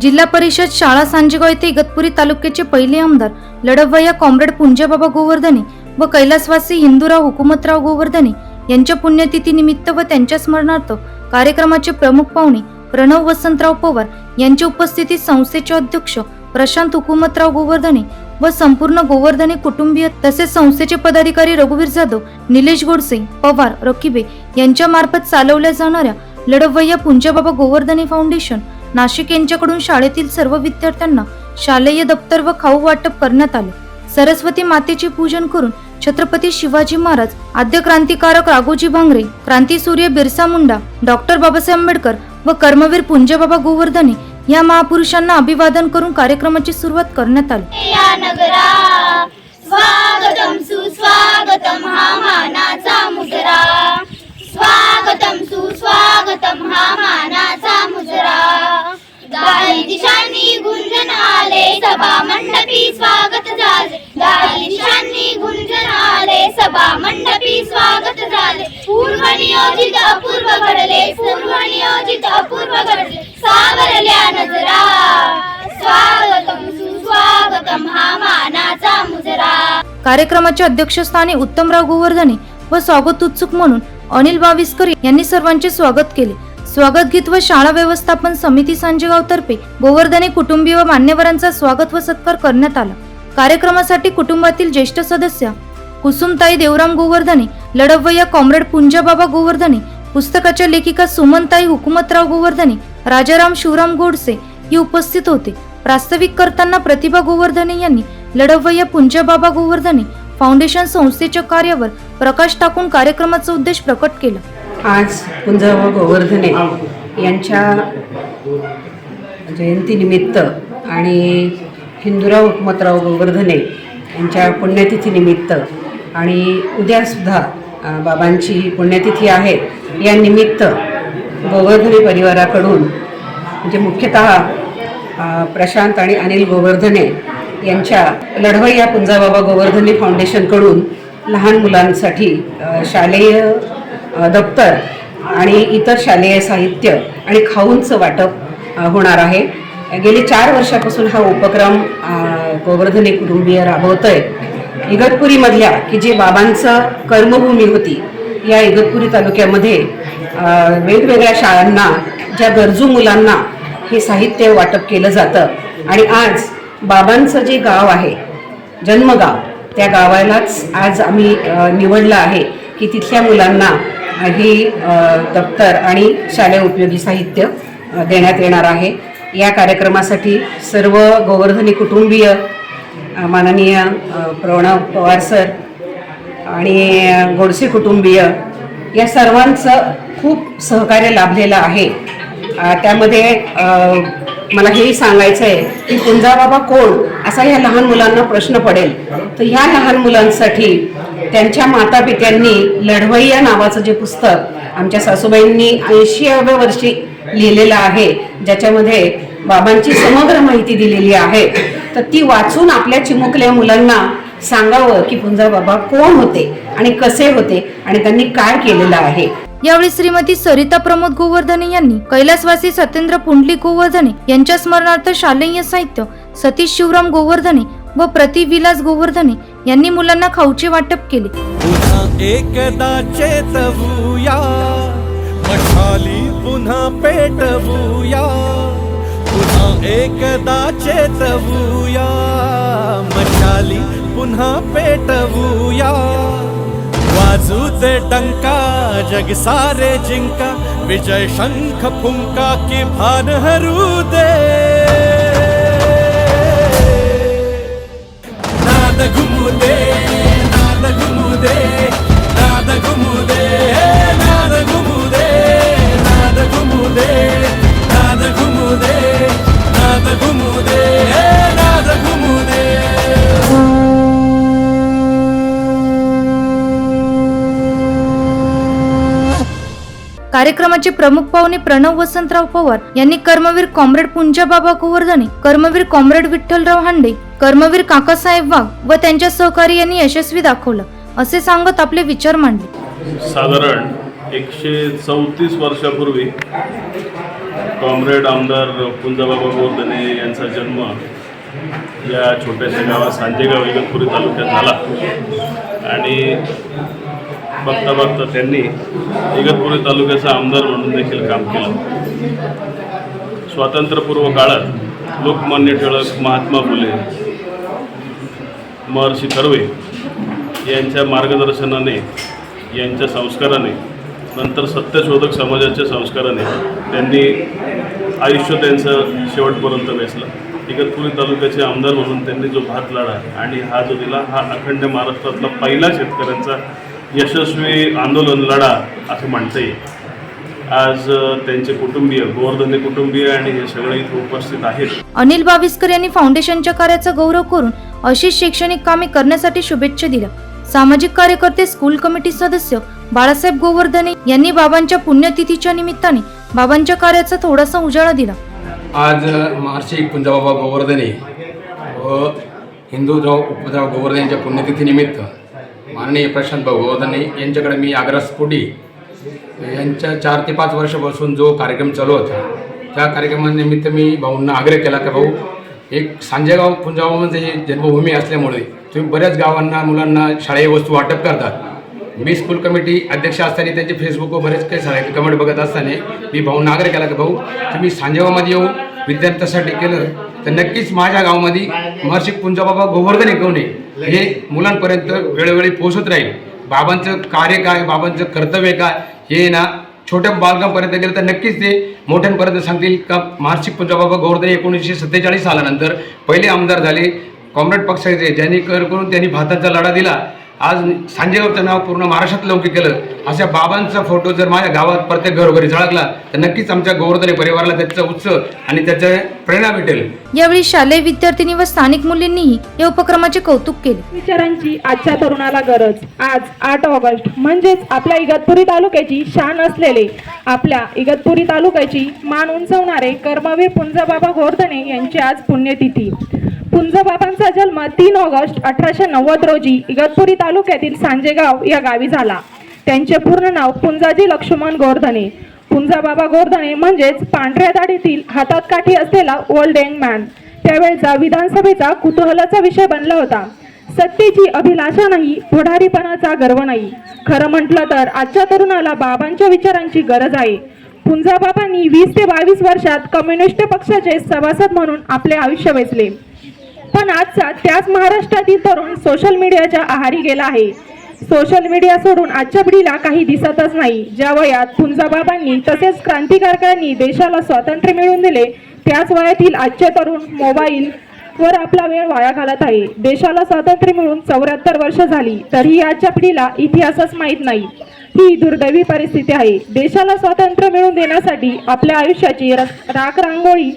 जिल्हा परिषद शाळा सांजेगाव येथे इगतपुरी तालुक्याचे पहिले आमदार लढवय्या कॉम्रेड पुंजाबाबा गोवर्धने व कैलासवासी हिंदूराव हुकुमतराव गोवर्धने यांच्या पुण्यतिथी निमित्त व त्यांच्या स्मरणार्थ कार्यक्रमाचे प्रमुख पाहुणे प्रणव वसंतराव पवार यांच्या उपस्थितीत संस्थेचे अध्यक्ष प्रशांत हुकुमतराव गोवर्धने व संपूर्ण गोवर्धने कुटुंबीय तसेच संस्थेचे पदाधिकारी रघुवीर जाधव निलेश गोडसे पवार रकीबे यांच्या मार्फत चालवल्या जाणाऱ्या लढवय्या पुंजाबाबा गोवर्धने फाउंडेशन नाशिक यांच्याकडून शाळेतील सर्व विद्यार्थ्यांना शालेय दप्तर व खाऊ वाटप करण्यात आले. सरस्वती मातेचे पूजन करून छत्रपती शिवाजी महाराज आद्य क्रांतिकारक राघोजी भांगरे क्रांतीसूर्य बिरसा मुंडा डॉक्टर बाबासाहेब आंबेडकर व कर्मवीर पुंजबाबा गोवर्धने या महापुरुषांना अभिवादन करून कार्यक्रमाची सुरुवात करण्यात आली. मंडपी स्वागत झाले. पूर्व नियोजित अपूर्व घडले पूर्व नियोजित अपूर्व घडले. सावरल्या नजरा स्वागतम सुस्वागतम हा मानाचा मुजरा. कार्यक्रमाच्या अध्यक्षस्थानी उत्तमराव गोवर्धने व स्वागत उत्सुक म्हणून अनिल बाविस्कर यांनी सर्वांचे स्वागत केले. स्वागत गीत व शाळा व्यवस्थापन समिती सांजेगाव तर्फे गोवर्धने कुटुंबीय व मान्यवरांचा स्वागत व सत्कार करण्यात आला. कार्यक्रमासाठी कुटुंबातील ज्येष्ठ सदस्य कुसुमताई देवराम गोवर्धने लढवय्या कॉम्रेड पुंजाबाबा गोवर्धने पुस्तकाच्या लेखिका सुमनताई हुकुमतराव गोवर्धने राजाराम शिवराम गोडसे ही उपस्थित होते. प्रास्ताविक करताना प्रतिभा गोवर्धने यांनी लढवय्या पुंजाबाबा गोवर्धने फाउंडेशन संस्थेच्या कार्यावर प्रकाश टाकून कार्यक्रमाचा उद्देश प्रकट केला. आज पुंजाबा गोवर्धने यांच्या जयंतीनिमित्त आणि हिंदूराव हुकमतराव गोवर्धने यांच्या पुण्यतिथीनिमित्त आणि उद्यासुद्धा बाबांची पुण्यतिथी आहे. या निमित्त गोवर्धने परिवाराकडून म्हणजे मुख्यतः प्रशांत आणि अनिल गोवर्धने यांच्या लढवय्या पुंजाबाबा गोवर्धने फाउंडेशनकडून लहान मुलांसाठी शालेय दप्तर आणि इतर शालेय साहित्य आणि खाऊंचं वाटप होणार आहे. गेली चार वर्षापासून हा उपक्रम गोवर्धने कुटुंबीय राबवतोय. इगतपुरीमधल्या की जे बाबांचं कर्मभूमी होती या इगतपुरी तालुक्यामध्ये वेगवेगळ्या शाळांना ज्या गरजू मुलांना हे साहित्य वाटप केलं जातं. आणि आज बाबांचं जे गाव आहे जन्मगाव त्या गावालाच आज आम्ही निवडलं आहे की तिथल्या मुलांना हे ही दप्तर आणि शालेय उपयोगी साहित्य देण्यात येणार आहे. या कार्यक्रमासाठी सर्व गोवर्धनी कुटुंबीय माननीय प्रणव पवार सर आणि अ, गोडसे कुटुंबीय या सर्वांचं खूप सहकार्य लाभलेलं आहे. त्यामध्ये मला हेही सांगायचं आहे की कुंजाबाबा कोण असा ह्या लहान मुलांना प्रश्न पडेल. तर ह्या लहान मुलांसाठी त्यांच्या मातापित्यांनी लढवय्या नावाचं जे पुस्तक आमच्या सासूबाईंनी ऐंशीव्या वर्षी लिहिलेलं आहे ज्याच्यामध्ये बाबांची समग्र माहिती दिलेली आहे. तर ती वाचून आपल्या चिमुकल्या मुलांना सांगावं की पुंजा बाबा कोण होते आणि कसे होते आणि त्यांनी काय केलेलं आहे. यावेळी श्रीमती सरिता प्रमोद गोवर्धने यांनी कैलासवासी सत्येंद्र पुंडलिक गोवर्धने यांच्या स्मरणार्थ शालेय साहित्य सतीश शिवराम गोवर्धने व प्रतिविलास गोवर्धने यांनी मुलांना खाऊचे वाटप केले. पुन्हा एकदा चेतवूया. मशाली पुन्हा पेटवूया. पुन्हा एकदा चेतवूया. मशाली पुन्हा पेटवूया. वाजू दे डंका जग सारे जिंका. विजय शंख फुंका की भान हरू दे. नाद घुमू दे नाद घुमू दे नाद घुमू दे. कार्यक्रमाचे प्रमुख पाहुणे प्रणव वसंतराव पवार यांनी कर्मवीर कॉम्रेड पुंजाबाबा गोवर्धने कर्मवीर कॉम्रेड विठ्ठलराव हांडे कर्मवीर काकासाहेब वाघ व त्यांच्या सहकारी यांनी यशस्वी दाखवलं असे सांगत आपले विचार मांडले. साधारण एकशे चौतीस वर्षापूर्वी कॉम्रेड आमदार पुंजाबाबा गोवर्धने यांचा जन्म या छोट्याशा गावात सांजेगाव इगतपुरी तालुक्यात झाला. आणि बघता बघता त्यांनी इगतपुरी तालुक्याचा आमदार म्हणून देखील काम केलं. स्वातंत्र्यपूर्व काळात लोकमान्य टिळक महात्मा फुले महर्षी कर्वे यांच्या मार्गदर्शनाने यांच्या संस्काराने नंतर सत्यशोधक समाजाच्या संस्काराने त्यांनी आयुष्य त्यांचं शेवटपर्यंत वेचलं. इगतपुरी तालुक्याचे आमदार म्हणून त्यांनी जो भात लढा आणि हा जो दिला हा अखंड महाराष्ट्रातला पहिला शेतकऱ्यांचा यशस्वी आंदोलन लढा असं म्हणता येईल. आज त्यांचे कुटुंबीय गोवर्धने कुटुंबीय आणि हे सगळे इथे उपस्थित आहेत. अनिल बाविस्कर यांनी फाउंडेशनच्या कार्याचा गौरव करून अशीच शैक्षणिक कामे करण्यासाठी शुभेच्छा दिल्या. सामाजिक कार्यकर्ते स्कूल कमिटी सदस्य बाळासाहेब गोवर्धने यांनी बाबांच्या पुण्यतिथीच्या निमित्ताने बाबांच्या कार्याचा थोडासा उजाळा दिला. आज महर्षी कुंजाबाबा गोवर्धने व हिंदूराव उपराव गोवर्धने यांच्या पुण्यतिथीनिमित्त माननीय प्रशांतभाऊ गोवर्धने यांच्याकडे मी आग्रहस्फोटी यांच्या चार ते पाच वर्षापासून जो कार्यक्रम चालू होता त्या कार्यक्रमानिमित्त मी भाऊंना आग्रह केला की भाऊ एक सांजेगाव कुंजाबाबा म्हणजे जन्मभूमी असल्यामुळे तुम्ही बऱ्याच गावांना मुलांना शाळेय वस्तू वाटप करतात मी स्कूल कमिटी अध्यक्ष असताना त्यांचे फेसबुकवर बरेच काही शाळे कमेंट बघत असताना मी भाऊंना आग्रह केला की भाऊ तुम्ही सांजेगावमध्ये येऊन विद्यार्थ्यांसाठी केलं तर नक्कीच माझ्या गावामध्ये महर्षी कुंजाबाबा गोवर्धन एकवणे हे मुलांपर्यंत वेळोवेळी पोहोचत राहील. बाबांचं कार्य काय बाबांचं कर्तव्य काय हे ना छोट्या बालकांपर्यंत गेलं तर नक्कीच ते मोठ्यांपर्यंत सांगतील का महर्षी पंजाबाबा गोवर्धन एकोणीसशे सत्तेचाळीस सालानंतर पहिले आमदार झाले. कॉम्रेड पक्षाचे ज्यांनी कर करून त्यांनी भाताचा लढा दिला. आज सांजेगावचं नाव पूर्ण महाराष्ट्रात लौकिक केलं. अशा बाबांचा फोटो जर माझ्या गावात प्रत्येक घरोघरी झळकला तर नक्कीच आमच्या गोवर्धने परिवाराला त्याचा उत्सव आणि त्याचा प्रेरणा भेटेल. यावेळी शालेय विद्यार्थिनी व स्थानिक मुलींनीही या उपक्रमाचे कौतुक केले. विचारांची आजच्या तरुणाला गरज. आज आठ ऑगस्ट म्हणजेच आपल्या इगतपुरी तालुक्याची शान असलेले आपल्या इगतपुरी तालुक्याची मान उंचवणारे कर्मवीर पुंजबाबा गोवर्धने यांची आज पुण्यतिथी. पुंजबाबांचा जन्म तीन ऑगस्ट अठराशे नव्वद रोजी इगतपुरी तालुक्यातील सांजेगाव या गावी झाला. त्यांचे पूर्ण नाव पुंजाजी लक्ष्मण गोरधने. पुंजाबाबा गोरधने म्हणजेच पांढऱ्या दाढीतील हातात काठी असलेला ओल्ड यंग मॅन त्यावेळचा विधानसभेचा कुतूहलाचा विषय बनला होता. सत्तेची अभिलाषा नाही पुढारीपणाचा गर्व नाही. खरं म्हटलं तर आजच्या तरुणाला बाबांच्या विचारांची गरज आहे. पुंजाबाबांनी वीस ते बावीस वर्षात कम्युनिस्ट पक्षाचे सभासद म्हणून आपले आयुष्य वेचले. पण आजचा त्याच महाराष्ट्रातील तरुण सोशल मीडियाच्या आहारी गेला आहे. सोशल मीडिया सोडून आजच्या पिढीला काही दिसतच नाही. ज्या वयात पुंजाबाबांनी तसेच क्रांतिकारकांनी देशाला स्वातंत्र्य मिळवून दिले त्याच वयातील आजचे तरुण मोबाईल वर आपला वेळ वाया घालत आहे. देशाला स्वातंत्र्य मिळून चौऱ्याहत्तर वर्ष झाली तरीही आजच्या पिढीला इतिहासच माहीत नाही. ही दुर्दैवी परिस्थिती आहे. देशाला स्वातंत्र्य मिळवून देण्यासाठी आपल्या आयुष्याची राख रांगोळी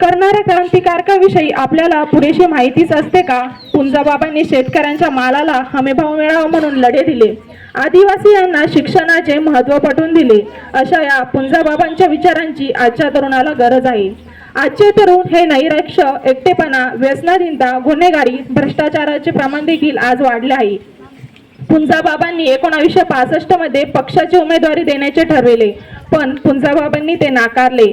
करणाऱ्या क्रांतिकारकाविषयी आपल्याला पुरेशी माहितीच असते का? पुंजाबाबांनी शेतकऱ्यांच्या मालाला हमीभाव मिळावा म्हणून लढे दिले. आदिवासी यांना शिक्षणाचे महत्त्व पटवून दिले. अशा या पुंजाबाबांच्या विचारांची आजच्या तरुणाला गरज आहे. आजचे तरुण हे नैराश्य एकटेपणा व्यसनाधीनता गुन्हेगारी भ्रष्टाचाराचे प्रमाण देखील आज वाढले आहे. पुंजाबाबांनी एकोणावीसशे पासष्टमध्ये पक्षाची उमेदवारी देण्याचे ठरविले. पण पुंजाबाबांनी ते नाकारले.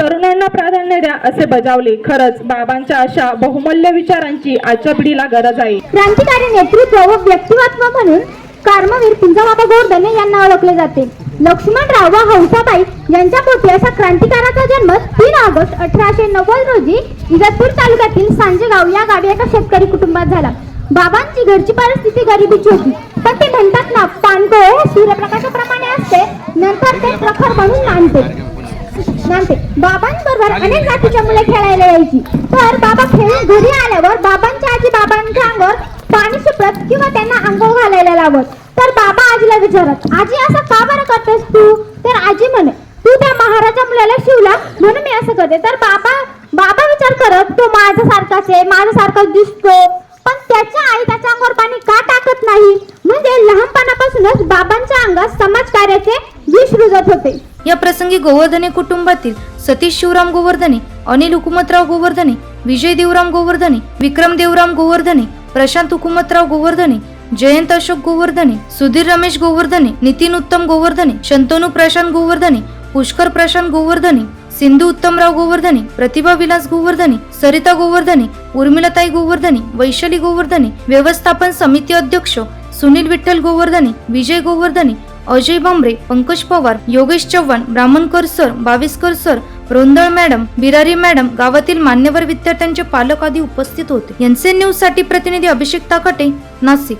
तरुणांना प्राधान्य द्या असे बजावले. खरंच बाबांच्या अशा बहुमूल्य विचारांची आजच्या पिढीला गरज आहे. क्रांतिकारी नेतृत्व व व्यक्तिमत्व म्हणून कर्मवीर पुंजाबाबा गोरधने यांना ओळखले जाते. लक्ष्मणराव व हौसाबाई यांच्या पोटी असा क्रांतिकाराचा जन्म तीन ऑगस्ट अठराशे नव्वद रोजी इगतपूर तालुक्यातील सांजेगाव या गावी एका शेतकरी कुटुंबात झाला. बाबांची घरची परिस्थिती गरिबीची होती. पण ते म्हणतात ना पानकोळ सूर्यप्रकाशाप्रमाणे नंतर ते प्रखर म्हणून नांदते नांदते बाबांबरोबर अनेक जातीच्या मुले खेळायला यायची. तर बाबा खेळून घरी आल्यावर बाबांच्या आजी बाबांच्या अंगावर पाणी शिपडत किंवा त्यांना अंघोळ घालायला लावत. तर बाबा आजीला विचारत आजी असं का बरं करतेस तू? तर आजी म्हणे तू त्या महाराजा मुलाला शिवला म्हणून मी असं करते. तर बाबा विचार करत तो माझ्यासारखाच आहे माझ्यासारखाच दिसतो पण त्याच्या आई त्याच्या अंगावर पाणी का टाकत नाही म्हणजे लहानपणापासूनच बाबांच्या अंगात समाज कार्याचे विष रुजत होते या प्रसंगी गोवर्धने कुटुंबातील सतीश शिवराम गोवर्धने अनिल हुकुमतराव गोवर्धने विजय देवराम गोवर्धने विक्रम देवराम गोवर्धने प्रशांत हुकुमतराव गोवर्धने जयंत अशोक गोवर्धने सुधीर रमेश गोवर्धने नितीन उत्तम गोवर्धने शंतनू प्रशांत गोवर्धने पुष्कर प्रशांत गोवर्धने सिंधू उत्तमराव गोवर्धने प्रतिभा विलास गोवर्धने सरिता गोवर्धने उर्मिलाताई गोवर्धने वैशाली गोवर्धने व्यवस्थापन समिती अध्यक्ष Sunil Vitthal Govardhane Vijay Govardhane Ajay Bambare Pankaj Pawar Yogesh Chavan Brahmankar sir Baviskar sir Rondal madam Birari madam गावातील मान्यवर विद्यार्थ्यांचे पालक आदी उपस्थित होते. यांचे न्यूजसाठी प्रतिनिधी अभिषेक ताकटे नाशिक.